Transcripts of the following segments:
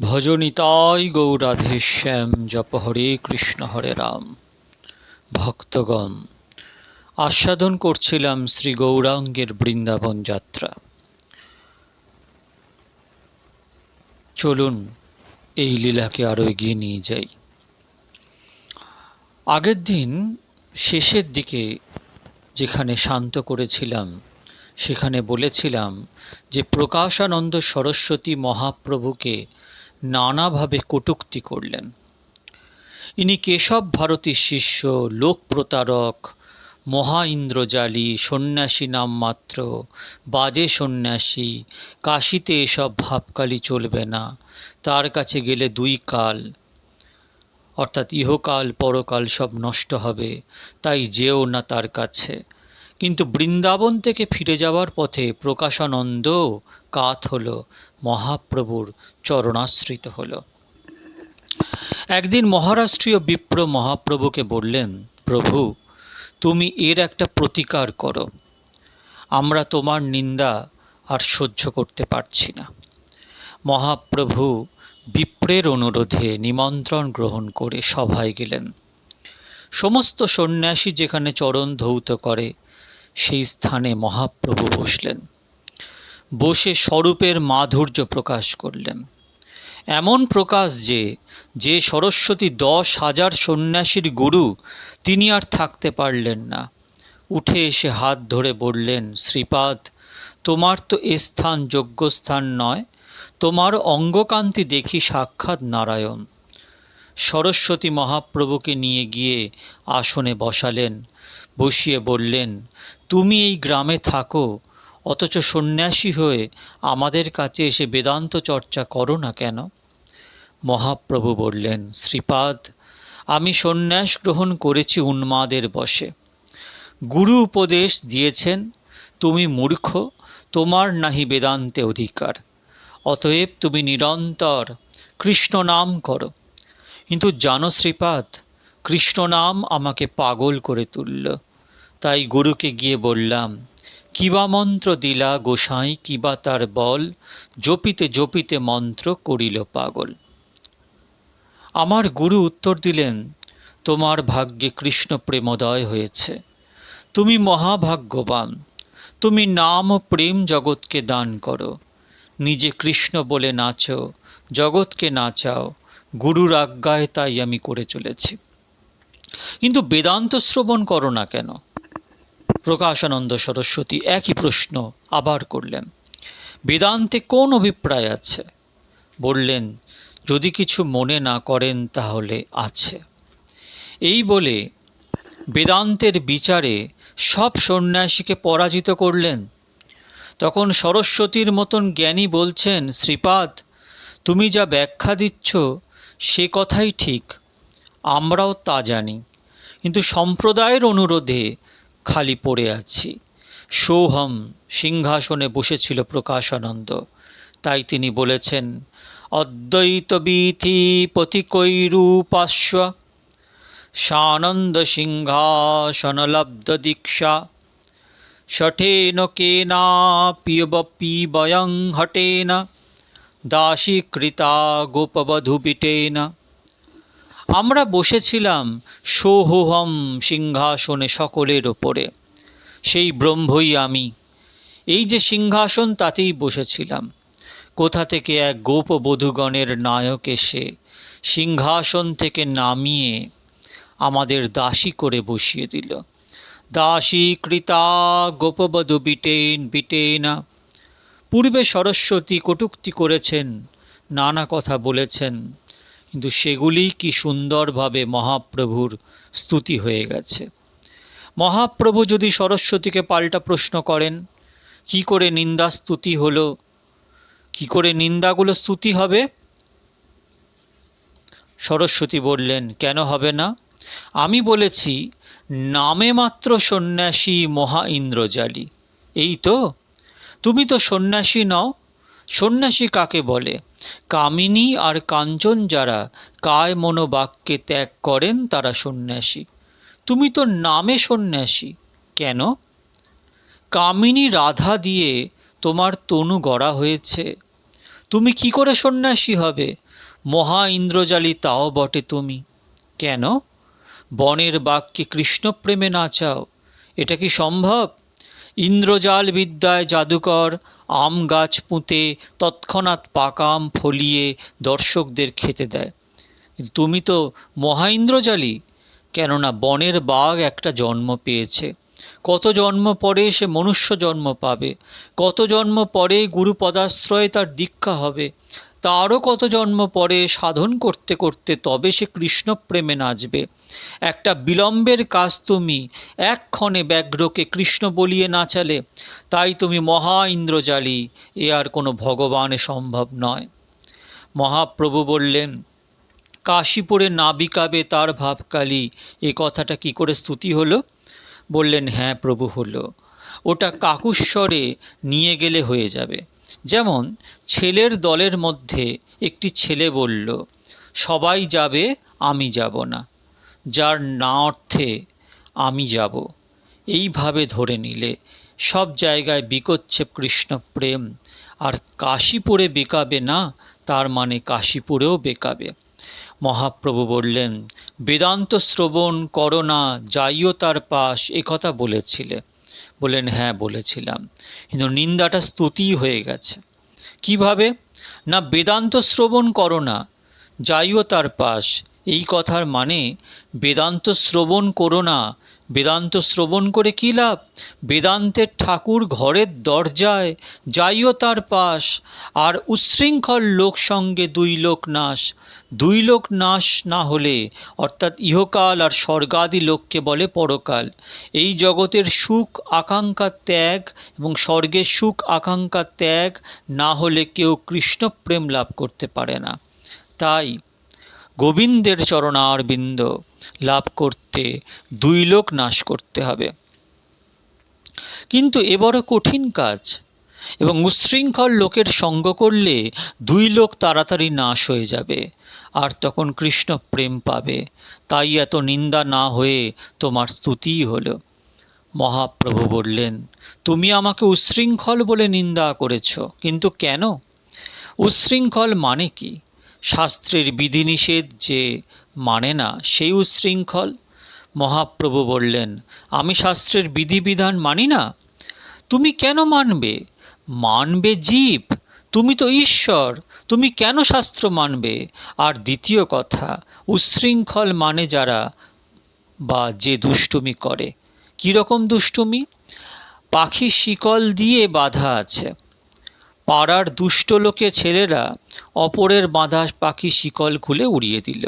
ভজনিতাই গৌরাধেশ্যাম, জপ হরে কৃষ্ণ হরে রাম। ভক্তগণ, আস্বাদন করছিলাম শ্রী গৌরাঙ্গের বৃন্দাবন যাত্রা। চলুন, এই লীলাকে আরও এগিয়ে নিয়ে যাই। আগের দিন শেষের দিকে যেখানে শান্ত করেছিলাম, সেখানে বলেছিলাম যে প্রকাশানন্দ সরস্বতী মহাপ্রভুকে নানাভাবে কটূক্তি করলেন। ইনি কেশব ভারতীর শিষ্য, লোক প্রতারক, মহা ইন্দ্রজালী, সন্ন্যাসী নামমাত্র বাজে সন্ন্যাসী, কাশিতে এসব ভাবকালি চলবে না, তার কাছে গেলে দুই কাল। অর্থাৎ ইহকাল, পরকাল সব নষ্ট হবে, তাই যেও না তার কাছে। কিন্তু বৃন্দাবন থেকে ফিরে যাওয়ার পথে প্রকাশানন্দ কাত হল, মহাপ্রভুর চরণাশ্রিত হল। একদিন মহারাষ্ট্রীয় বিপ্র মহাপ্রভুকে বললেন, প্রভু, তুমি এর একটা প্রতিকার করো। আমরা তোমার নিন্দা আর সহ্য করতে পারছি না। মহাপ্রভু বিপ্রের অনুরোধে নিমন্ত্রণ গ্রহণ করে সভায় গেলেন। সমস্ত সন্ন্যাসী যেখানে চরণ ধৌত করে সেই স্থানে মহাপ্রভু বসলেন। বসে স্বরূপের মাধুর্য প্রকাশ করলেন। এমন প্রকাশ যে যে সরস্বতী দশ হাজার সন্ন্যাসীর গুরু, তিনি আর থাকতে পারলেন না। উঠে এসে হাত ধরে বললেন, শ্রীপাদ, তোমার তো এ স্থান যোগ্য স্থান নয়, তোমার অঙ্গকান্তি দেখি সাক্ষাৎ নারায়ণ। সরস্বতী মহাপ্রভুকে নিয়ে গিয়ে আসনে বসালেন, বসিয়ে বললেন তুমি এই গ্রামে থাকো, অথচ সন্ন্যাসী হয়ে আমাদের কাছে এসে বেদান্ত চর্চা করো না কেন? মহাপ্রভু বললেন, শ্রীপাদ, আমি সন্ন্যাস গ্রহণ করেছি উন্মাদের বসে গুরু উপদেশ দিয়েছেন, তুমি মূর্খ, তোমার নাহি বেদান্তে অধিকার। অতএব তুমি নিরন্তর কৃষ্ণ নাম করো। কিন্তু জানো শ্রীপাদ, কৃষ্ণ নাম আমাকে পাগল করে তুলল। তাই গুরুকে গিয়ে বললাম, কিবা মন্ত্র দিলা গোসাই, কিবা তার বল, জপিতে জপিতে মন্ত্র করিল পাগল। আমার গুরু উত্তর দিলেন, তোমার ভাগ্যে কৃষ্ণ প্রেমোদয় হয়েছে। তুমি মহাভাগ্যবান। তুমি নাম ও প্রেম জগৎকে দান করো। নিজে কৃষ্ণ বলে নাচো, জগৎকে নাচাও। গুরুর আজ্ঞায় তাই আমি করে চলেছি। কিন্তু বেদান্ত শ্রবণ করো না কেন? প্রকাশানন্দ সরস্বতী একই প্রশ্ন আবার করলেন। বেদান্তে কোন অভিপ্রায় আছে? বললেন, যদি কিছু মনে না করেন তাহলে আছে। এই বলে বেদান্তের বিচারে সব সন্ন্যাসীকে পরাজিত করলেন। তখন সরস্বতীর মতন জ্ঞানী বলছেন, শ্রীপাদ, তুমি যা ব্যাখ্যা দিচ্ছ, সে কথাই ঠিক। আমরাও তা জানি। কিন্তু সম্প্রদায়ের অনুরোধে খালি পড়ে আছি। সোহম সিংহাসনে বসেছিল প্রকাশানন্দ। তাই তিনি বলেছেন, অদ্বৈত বীথি পথিকৈরূপাস্ব সানন্দ সিংহাসনলব্ধ দীক্ষা শঠেন কেনা পিবয়ং হটেন, দাসীকৃতা গোপবধূপিটেন আমরা বসেছিলাম সোহোহম সিংহাসনে সকলের ওপরে সেই ব্রহ্মই আমি। এই যে সিংহাসন, তাতেই বসেছিলাম। কোথা থেকে এক গোপবধূগণের নায়ক এসে সিংহাসন থেকে নামিয়ে আমাদের দাসী করে বসিয়ে দিল। দাসী কৃতা গোপবধূ বিটেন, বিটেনা। পূর্বে সরস্বতী কটুক্তি করেছেন, নানা কথা বলেছেন। কিন্তু সেগুলি কি সুন্দরভাবে মহাপ্রভুর স্তুতি হয়ে গেছে। মহাপ্রভু যদি সরস্বতীকে পাল্টা প্রশ্ন করেন, কি করে নিন্দা স্তুতি হলো? কি করে নিন্দাগুলো স্তুতি হবে? সরস্বতী বললেন, কেন হবে না? আমি বলেছি, নামে মাত্র সন্ন্যাসী মহা ইন্দ্রজালী। এই তো? তুমি তো সন্ন্যাসী নও সন্ন্যাসী কাকে বলে? কামিনী আর কাঞ্চন যারা কায় মনোবাক্যে ত্যাগ করেন তারা সন্ন্যাসী। তুমি তো নামে সন্ন্যাসী। কেন? কামিনী রাধা দিয়ে তোমার তনু গড়া হয়েছে। তুমি কি করে সন্ন্যাসী হবে? মহা ইন্দ্রজালী তাও বটে তুমি। কেন? বনের বাক্যে কৃষ্ণপ্রেমে না চাও। এটা কি সম্ভব? ইন্দ্রজাল বিদ্যায় জাদুকর আম গাছ পুঁতে তৎক্ষণাৎ পাকা আম ফলিয়ে দর্শকদের খেতে দেয়। তুমি তো মহেন্দ্রজালি, কেননা বনের বাঘ একটা জন্ম পেয়েছে। কত জন্ম পরে সে মনুষ্য জন্ম পাবে, কত জন্ম পরে গুরু পদাশ্রয়ে তার দীক্ষা হবে তারও কত জন্ম পরে সাধন করতে করতে তবে সে কৃষ্ণ প্রেমে নাচবে। একটা বিলম্বের কাজ তুমি এক্ষণে ব্যাঘ্রকে কৃষ্ণ বলিয়ে নাচালে তাই তুমি মহা ইন্দ্রজালী, এ আর কোনো ভগবানে সম্ভব নয়। মহাপ্রভু বললেন, কাশীপুরে না বিকাবে তার ভাবকালী, এ কথাটা কি করে স্তুতি হলো? বললেন হ্যাঁ প্রভু হলো। ওটা কাকুস্বরে নিয়ে গেলে হয়ে যাবে। যেমন, ছেলের দলের মধ্যে একটি ছেলে বলল, সবাই যাবে, আমি যাব না। যার না অর্থে, আমি যাব। এইভাবে ধরে নিলে সব জায়গায় বিকোচ্ছে কৃষ্ণ প্রেম। আর কাশীপুরে বেকাবে না, তার মানে কাশীপুরেও বেকাবে। মহাপ্রভু বললেন, বেদান্ত শ্রবণ করো না, যাইও তার পাশ একথা কথা বলেছিলে। বললেন হ্যাঁ বলেছিলাম। কিন্তু নিন্দাটা স্তুতি হয়ে গেছে। কীভাবে? না, বেদান্ত শ্রবণ করো না, যাইও তার পাশ। এই কথার মানে বেদান্ত শ্রবণ করো না বেদান্ত শ্রবণ করে কী লাভ? বেদান্তের ঠাকুর ঘরের দরজায়, যাইও তার পাশ, আর উচ্ছৃঙ্খল লোক সঙ্গে দুই লোক নাশ। দুই লোক নাশ না হলে, অর্থাৎ ইহকাল আর স্বর্গাদি লোককে বলে পরকাল। এই জগতের সুখ আকাঙ্ক্ষা ত্যাগ এবং স্বর্গের সুখ আকাঙ্ক্ষা ত্যাগ না হলে কেউ কৃষ্ণপ্রেম লাভ করতে পারে না। তাই গোবিন্দের চরণারবিন্দ লাভ করতে দুই লোক নাশ করতে হবে। কিন্তু এ বড় কঠিন কাজ এবং উচ্ছৃঙ্খল লোকের সঙ্গ করলে দুই লোক তাড়াতাড়ি নাশ হয়ে যাবে। আর তখন কৃষ্ণ প্রেম পাবে। তাই এত নিন্দা না হয়ে তোমার স্তুতিই হলো। মহাপ্রভু বললেন, তুমি আমাকে উচ্ছৃঙ্খল বলে নিন্দা করেছ, কিন্তু কেন? উচ্ছৃঙ্খল মানে কি? শাস্ত্রের বিধিনিষেধ যে মানে না, সেই উচ্ছৃঙ্খল মহাপ্রভু বললেন, আমি শাস্ত্রের বিধিবিধান মানি না? তুমি কেন মানবে? মানবে জীব, তুমি তো ঈশ্বর, তুমি কেন শাস্ত্র মানবে? আর দ্বিতীয় কথা, উচ্ছৃঙ্খল মানে যারা বা যে দুষ্টুমি করে। কীরকম দুষ্টুমি? পাখি শিকল দিয়ে বাঁধা আছে। পাড়ার দুষ্ট লোকে ছেলেরা অপরের বাঁধা পাখি শিকল খুলে উড়িয়ে দিল।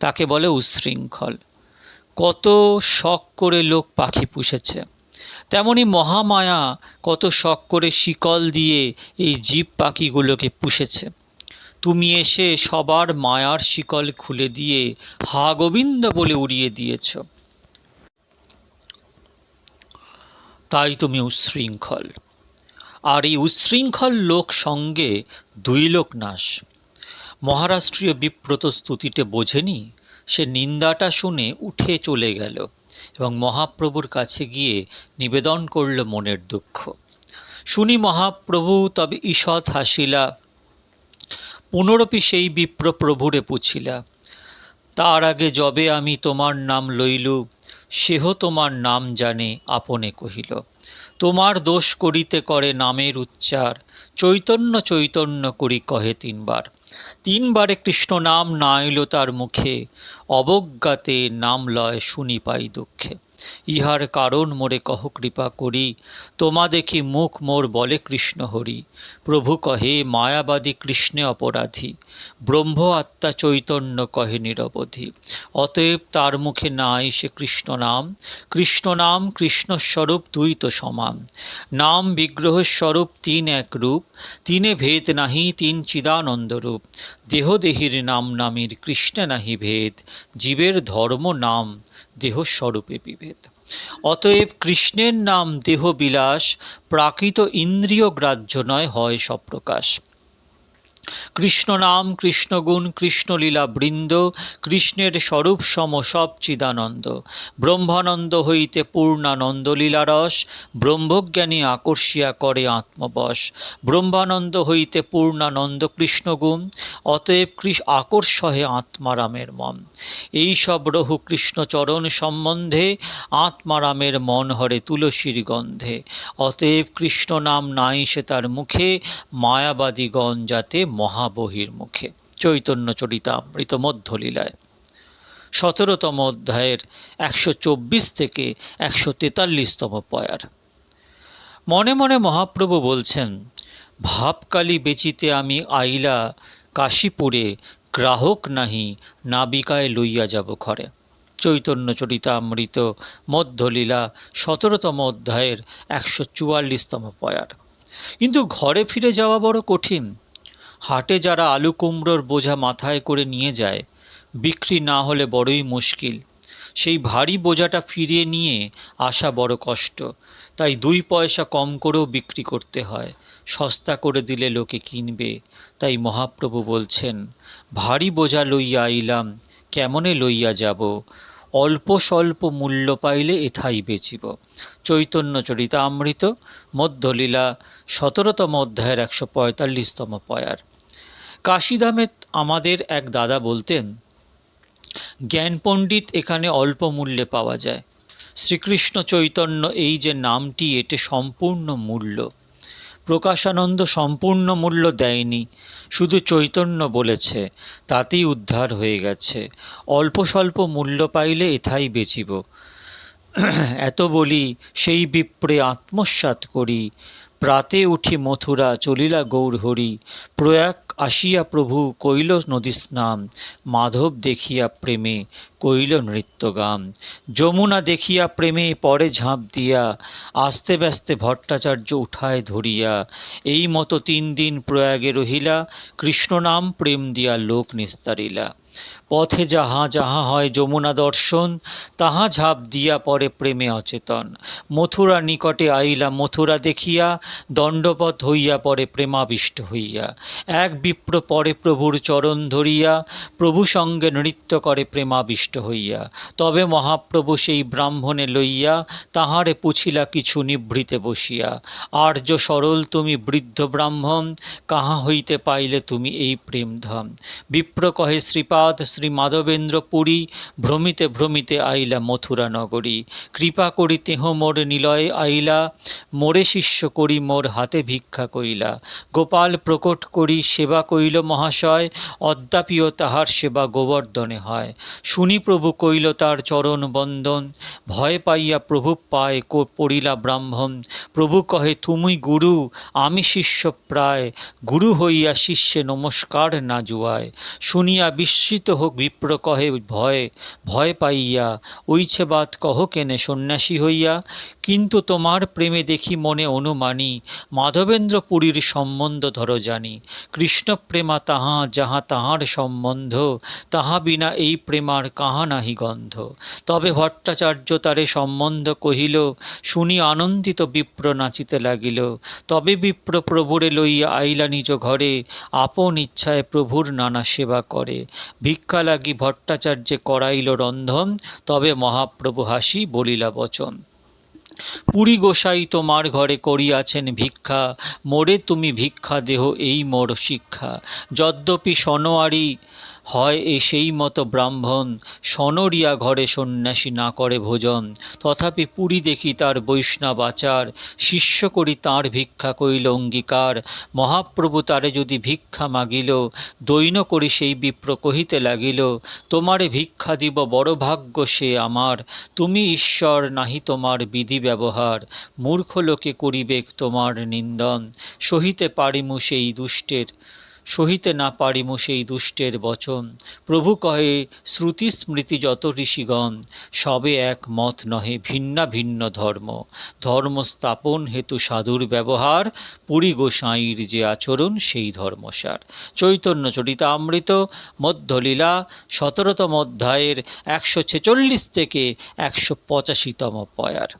তাকে বলে উচ্ছৃঙ্খল কত শখ করে লোক পাখি পুষেছে। তেমনি মহামায়া কত শখ করে শিকল দিয়ে এই জীব পাখিগুলোকে পুষেছে। তুমি এসে সবার মায়ার শিকল খুলে দিয়ে হা গোবিন্দ বলে উড়িয়ে দিয়েছ। তাই তুমি উচ্ছৃঙ্খল আর এই উচ্ছৃঙ্খল লোক সঙ্গে দুই লোক নাশ। মহারাষ্ট্রীয় বিপ্রত স্তুতিতে বোঝেনি, সে নিন্দাটা শুনে উঠে চলে গেল এবং মহাপ্রভুর কাছে গিয়ে নিবেদন করল মনের দুঃখ। শুনি মহাপ্রভু, তবে ঈষৎ হাসিলা। পুনরপি সেই বিপ্র প্রভুরে পুছিলা। তার আগে যবে আমি তোমার নাম লইলু, সেহ তোমার নাম জানে আপনে কহিল। তোমার দোষ করিতে করে নামের উচ্চার, চৈতন্য চৈতন্য করি কহে তিনবার। তিনবারে কৃষ্ণ নাম না তার মুখে, অবজ্ঞাতে নাম লয় শুনি পাই দুঃখে। ইহার কারণ মোরে কহ কৃপা করি, তোমা দেখি মুখ মোর বলে কৃষ্ণ হরি। প্রভু কহে, মায়াবাদী কৃষ্ণে অপরাধী, ব্রহ্ম আত্মা চৈতন্য কহে নিরবধি। অতএব তার মুখে নাই সে কৃষ্ণ নাম কৃষ্ণ নাম কৃষ্ণস্বরূপ দুই তো সমান। নাম বিগ্রহ স্বরূপ তিন এক রূপ, তিনে ভেদ নাহি, তিন চিদানন্দ রূপ। দেহদেহীর নাম নামীর কৃষ্ণে নাহি ভেদ, জীবের ধর্ম নাম দেহস্বরূপে বিভেদ। অতএব কৃষ্ণের নাম দেহবিলাস প্রাকৃত ইন্দ্রিয় গ্রাহ্য নয় হয় সপ্রকাশ। কৃষ্ণ নাম কৃষ্ণগুণ কৃষ্ণলীলা বৃন্দ, কৃষ্ণের স্বরূপ সম সব চিদানন্দ। ব্রহ্মানন্দ হইতে পূর্ণানন্দ লীলারস, ব্রহ্মজ্ঞানী আকর্ষিয়া করে আত্মবশ। ব্রহ্মানন্দ হইতে পূর্ণানন্দ কৃষ্ণগুণ অতএব আকর্ষহে আত্মারামের মন। এই সব রহু কৃষ্ণচরণ সম্বন্ধে আত্মারামের মন হরে তুলসীর গন্ধে। অতএব কৃষ্ণ নাম নাই সে তার মুখে মায়াবাদীগণ যাতে মহাবহির মুখে চৈতন্য চরিতামৃত মধ্যলীলায়। সতেরোতম অধ্যায়ের একশো চব্বিশ থেকে একশো তেতাল্লিশতম পয়ার। মনে মনে মহাপ্রভু বলছেন, ভাবকালি বেচিতে আমি আইলা কাশীপুরে, গ্রাহক নাহি নাবিকায় লইয়া যাব ঘরে। চৈতন্য চরিতামৃত মধ্যলীলা সতেরোতম অধ্যায়ের একশো চুয়াল্লিশতম পয়ার। কিন্তু ঘরে ফিরে যাওয়া বড় কঠিন। হাটে যারা আলু কুমড়োর বোঝা মাথায় করে নিয়ে যায়, বিক্রি না হলে বড়ই মুশকিল। সেই ভারী বোঝাটা ফিরিয়ে নিয়ে আসা বড় কষ্ট। তাই দুই পয়সা কম করেও বিক্রি করতে হয়। সস্তা করে দিলে লোকে কিনবে। তাই মহাপ্রভু বলছেন, ভারী বোঝা লইয়া আইলাম, কেমনে লইয়া যাব? অল্প স্বল্প মূল্য পাইলে এথাই বেচিব। চৈতন্য চরিতামৃত, মধ্যলীলা, সতেরোতম অধ্যায়ের একশো পঁয়তাল্লিশতম পয়ার। কাশিধামে আমাদের এক দাদা বলতেন, জ্ঞান পণ্ডিত এখানে অল্প মূল্যে পাওয়া যায়। শ্রীকৃষ্ণ চৈতন্য এই যে নামটি, এতে সম্পূর্ণ মূল্য। প্রকাশানন্দ সম্পূর্ণ মূল্য দেয়নি, শুধু চৈতন্য বলেছে, তাতেই উদ্ধার হয়ে গেছে। অল্প স্বল্প মূল্য পাইলে এথাই বেচিব। এত বলি, সেই বিপ্রে আত্মসাৎ করি, প্রাতে উঠি মথুরা, চলিলা গৌর হরি প্রয়াগ আসিয়া প্রভু কৈল নদী স্নান মাধব দেখিয়া প্রেমে কৈল নৃত্যগান, যমুনা দেখিয়া প্রেমে পরে ঝাঁপ দিয়া, আস্তে ব্যস্তে ভট্টাচার্য উঠায় ধরিয়া, এই মতো তিন দিন প্রয়াগে রহিলা, কৃষ্ণ নাম প্রেম দিয়া লোক নিস্তারিলা। পথে যাহা যাহা হয় যমুনা দর্শন, তাহা ঝাঁপ দিয়া পরে প্রেমে অচেতন। মথুরা নিকটে আইলা মথুরা দেখিয়া দণ্ডপথ হইয়া পরে প্রেমাবিষ্ট হইয়া। এক বিপ্র পরে প্রভুর চরণ ধরিয়া, প্রভু সঙ্গে নৃত্য করে প্রেমাবিষ্ট হইয়া, তবে মহাপ্রভু সেই ব্রাহ্মণে লইয়া তাহারে পুছিলা কিছু নিভৃতে বসিয়া, আর্য সরল তুমি বৃদ্ধ ব্রাহ্মণ, কাহা হইতে পাইলে তুমি এই প্রেমধম? বিপ্র কহে শ্রীপাদ, শ্রী মাধবেন্দ্র পুরী, ভ্রমিতে ভ্রমিতে আইলা মথুরা নগরী। কৃপা করি তেহ মোর নিলয়ে আইলা, মোরে শিষ্য করি মোর হাতে ভিক্ষা কইলা। গোপাল প্রকট করি সেবা কইল মহাশয়, অদ্যাপিও তাহার সেবা গোবর্ধনে হয়। শুনি প্রভু কইল তার চরণ বন্দন, ভয় পাইয়া প্রভু পায় পড়িলা ব্রাহ্মণ। প্রভু কহে, তুমি গুরু, আমি শিষ্য প্রায়। গুরু হইয়া শিষ্যে নমস্কার না জুয়ায়। শুনিয়া বিস্মিত হোক বিপ্র কহে, ভয় ভয় পাইয়া। ঐছে বাত কহ কেনে সন্ন্যাসী হইয়া? কিন্তু তোমার প্রেমে দেখি মনে অনুমানী, মাধবেন্দ্র পুরীর সম্বন্ধ ধর জানি। কৃষ্ণ প্রেমা তাহা যাহা তাহার সম্বন্ধ, তাহা বিনা এই প্রেমার কাহা নাহি গন্ধ। তবে ভট্টাচার্য তারে সম্বন্ধ কহিল, শুনি আনন্দিত বিপ্র নাচিতে লাগিল। তবে বিপ্র প্রভুরে লইয়া আইলা নিজ ঘরে, আপন ইচ্ছায় প্রভুর নানা সেবা করে। ভিক্ষা লাগি ভট্টাচার্যে করাইল রন্ধন, তবে মহাপ্রভু হাসি বলিলা বচন। পুরী গোসাই তোমার ঘরে করিয়াছেন ভিক্ষা, মোরে তুমি ভিক্ষা দেহ এই মোর শিক্ষা। যদ্যপি সনোয়ারি হয় এ সেই মতো ব্রাহ্মণ, সনরিয়া ঘরে সন্ন্যাসী না করে ভোজন। তথাপি পুরী দেখি তার বৈষ্ণব আচার, শিষ্য করি তাঁর ভিক্ষা কইল অঙ্গীকার। মহাপ্রভু তারে যদি ভিক্ষা মাগিল, দৈন করি সেই বিপ্র কহিতে লাগিল, তোমারে ভিক্ষা দিব বড় ভাগ্য সে আমার, তুমি ঈশ্বর নাহি তোমার বিধি ব্যবহার, মূর্খ লোকে করিবেক তোমার নিন্দন, সহিতে পারিমু সেই দুষ্টের সহিতে না পারিমু সেই দুষ্টের বচন। প্রভু কহে শ্রুতি স্মৃতি যত ঋষিগণ, সবে এক মত নহে ভিন্না ভিন্ন ধর্ম। ধর্ম স্থাপন হেতু সাধুর ব্যবহার, পুরী গোসাঁইর যে আচরণ সেই ধর্মসার। চৈতন্য চরিতামৃত, মধ্যলীলা, সতেরোতম অধ্যায়ের একশো ছেচল্লিশ থেকে একশো পঁচাশিতম পয়ার।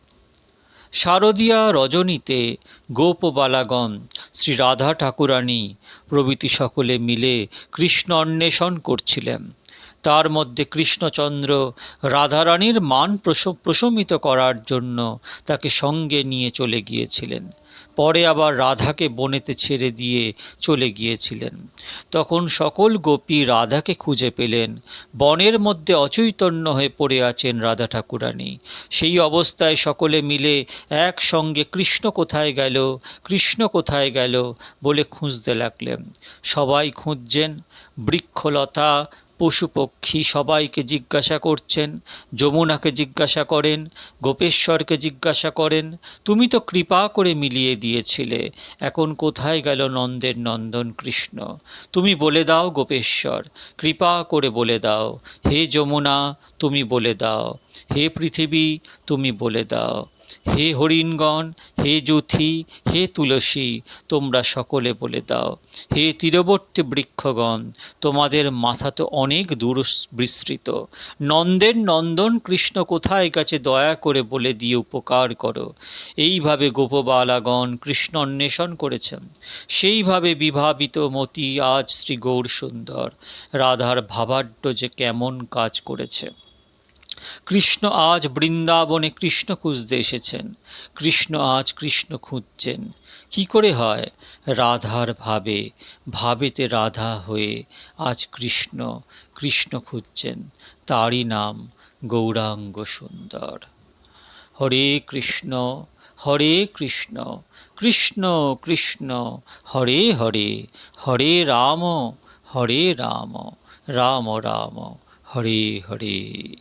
শারদীয়া রজনীতে গোপবালাগণ, শ্রী রাধা ঠাকুরানী প্রভৃতি সকলে মিলে কৃষ্ণ অন্বেষণ করছিলেন। তার মধ্যে কৃষ্ণচন্দ্র রাধারানীর মান প্রশ- প্রশমিত করার জন্য তাকে সঙ্গে নিয়ে চলে গিয়েছিলেন। পরে আবার রাধাকে বনেতে ছেড়ে দিয়ে চলে গিয়েছিলেন। তখন সকল গোপী রাধাকে খুঁজে পেলেন। বনের মধ্যে অচৈতন্য হয়ে পড়ে আছেন রাধা ঠাকুরানী। সেই অবস্থায় সকলে মিলে একসঙ্গে কৃষ্ণ কোথায় গেল, কৃষ্ণ কোথায় গেল বলে খুঁজতে লাগলেন। সবাই খুঁজছেন, বৃক্ষলতা পশু পক্ষী সবাইকে জিজ্ঞাসা করছেন, যমুনাকে জিজ্ঞাসা করেন, গোপেশ্বরকে জিজ্ঞাসা করেন, তুমি তো কৃপা করে মিলিয়ে দিয়েছিলে, এখন কোথায় গেল নন্দের নন্দন কৃষ্ণ? তুমি বলে দাও গোপেশ্বর, কৃপা করে বলে দাও, হে যমুনা, তুমি বলে দাও, হে পৃথিবী, তুমি বলে দাও। হে হরিণগণ, হে যুথি, হে তুলসী, তোমরা সকলে বলে দাও। হে তীরবর্তী বৃক্ষগণ, তোমাদের মাথা তো অনেক দূর বিস্তৃত। নন্দের নন্দন কৃষ্ণ কোথায় গেছে দয়া করে বলে দিয়ে উপকার করো। এইভাবে গোপবালাগণ কৃষ্ণ অন্বেষণ করেছেন। সেইভাবে বিভাবিত মতি আজ শ্রী গৌর সুন্দর রাধার ভাবাড্য যে কেমন কাজ করেছে। কৃষ্ণ আজ বৃন্দাবনে কৃষ্ণ খুঁজতে এসেছেন। কৃষ্ণ আজ কৃষ্ণ খুঁজছেন। কি করে হয়? রাধার ভাবে, ভাবেতে রাধা হয়ে আজ কৃষ্ণ কৃষ্ণ খুঁজছেন। তারই নাম গৌরাঙ্গ সুন্দর। হরে কৃষ্ণ হরে কৃষ্ণ কৃষ্ণ কৃষ্ণ, হরে হরে হরে রাম হরে রাম রাম রাম, হরে হরে।